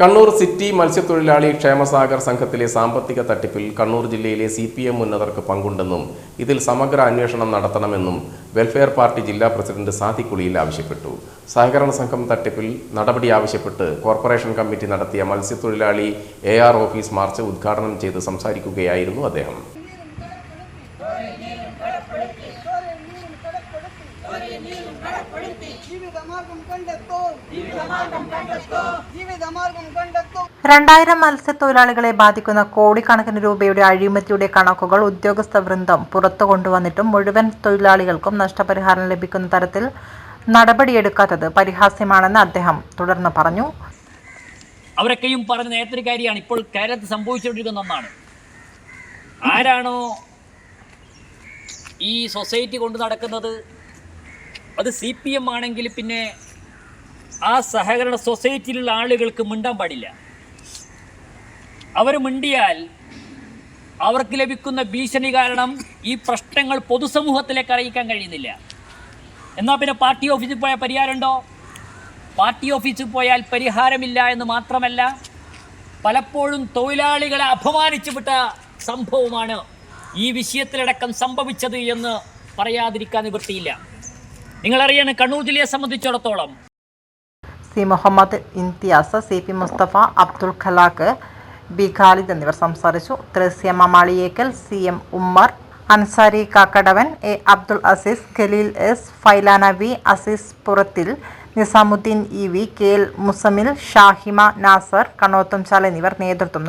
Kannur city മത്സ്യത്തൊഴിലാളി ക്ഷേമസാഗർ സംഘത്തിലെ സാമ്പത്തിക തട്ടിപ്പിൽ കണ്ണൂർ ജില്ലയിലെ സി പി എം ഉന്നതർക്ക് പങ്കുണ്ടെന്നും ഇതിൽ സമഗ്ര അന്വേഷണം നടത്തണമെന്നും വെൽഫെയർ പാർട്ടി ജില്ലാ പ്രസിഡന്റ് സാധിക്കുളിയിൽ ആവശ്യപ്പെട്ടു. സഹകരണ സംഘം തട്ടിപ്പിൽ നടപടി ആവശ്യപ്പെട്ട് കോർപ്പറേഷൻ കമ്മിറ്റി നടത്തിയ മത്സ്യത്തൊഴിലാളി എ ആർ ഓഫീസ് മാർച്ച് ഉദ്ഘാടനം ചെയ്ത് സംസാരിക്കുകയായിരുന്നു അദ്ദേഹം. രണ്ടായിരം മത്സ്യത്തൊഴിലാളികളെ ബാധിക്കുന്ന കോടിക്കണക്കിന് രൂപയുടെ അഴിമതിയുടെ കണക്കുകൾ ഉദ്യോഗസ്ഥ വൃന്ദം പുറത്തു കൊണ്ടുവന്നിട്ടും മുഴുവൻ തൊഴിലാളികൾക്കും നഷ്ടപരിഹാരം ലഭിക്കുന്ന തരത്തിൽ നടപടിയെടുക്കാത്തത് പരിഹാസ്യമാണെന്ന് അദ്ദേഹം തുടർന്ന് പറഞ്ഞു. അവരൊക്കെയും പറഞ്ഞ നേരത്തെ കാര്യമാണ്. ഇപ്പോൾ കേരളത്തിൽ സംഭവിച്ചുകൊണ്ടിരിക്കുന്ന ഒന്നാണ്. ആരാണോ ഈ സൊസൈറ്റി കൊണ്ടു നടക്കുന്നത്? അത് സി പി എം ആണെങ്കിൽ പിന്നെ ആ സഹകരണ സൊസൈറ്റിയിലുള്ള ആളുകൾക്ക് മിണ്ടാൻ പാടില്ല. അവർ മിണ്ടിയാൽ അവർക്ക് ലഭിക്കുന്ന ഭീഷണി കാരണം ഈ പ്രശ്നങ്ങൾ പൊതുസമൂഹത്തിലേക്ക് അറിയിക്കാൻ കഴിയുന്നില്ല. എന്നാൽ പിന്നെ പാർട്ടി ഓഫീസിൽ പോയാൽ പരിഹാരമുണ്ടോ? പാർട്ടി ഓഫീസിൽ പോയാൽ പരിഹാരമില്ല എന്ന് മാത്രമല്ല പലപ്പോഴും തൊഴിലാളികളെ അപമാനിച്ചു വിട്ട സംഭവമാണ് ഈ വിഷയത്തിലടക്കം സംഭവിച്ചത് എന്ന് പറയാതിരിക്കാൻ നിവൃത്തിയില്ല. നിങ്ങളറിയാണ് കണ്ണൂർ ജില്ലയെ സംബന്ധിച്ചിടത്തോളം. C Muhammad Imtiaz C P Mustafa Abdul Khalaq B Khalid എന്നിവർ സംസാരിച്ചു. Thresiamma Mamaliyekkal C M Ummer Ansari Kakkadavan A Abdul Aziz Khaleel S Failana V Aziz Purathil Nizamuddin E V K L Muzammil Shahima Nasar Kannothumchal എന്നിവർ നേതൃത്വം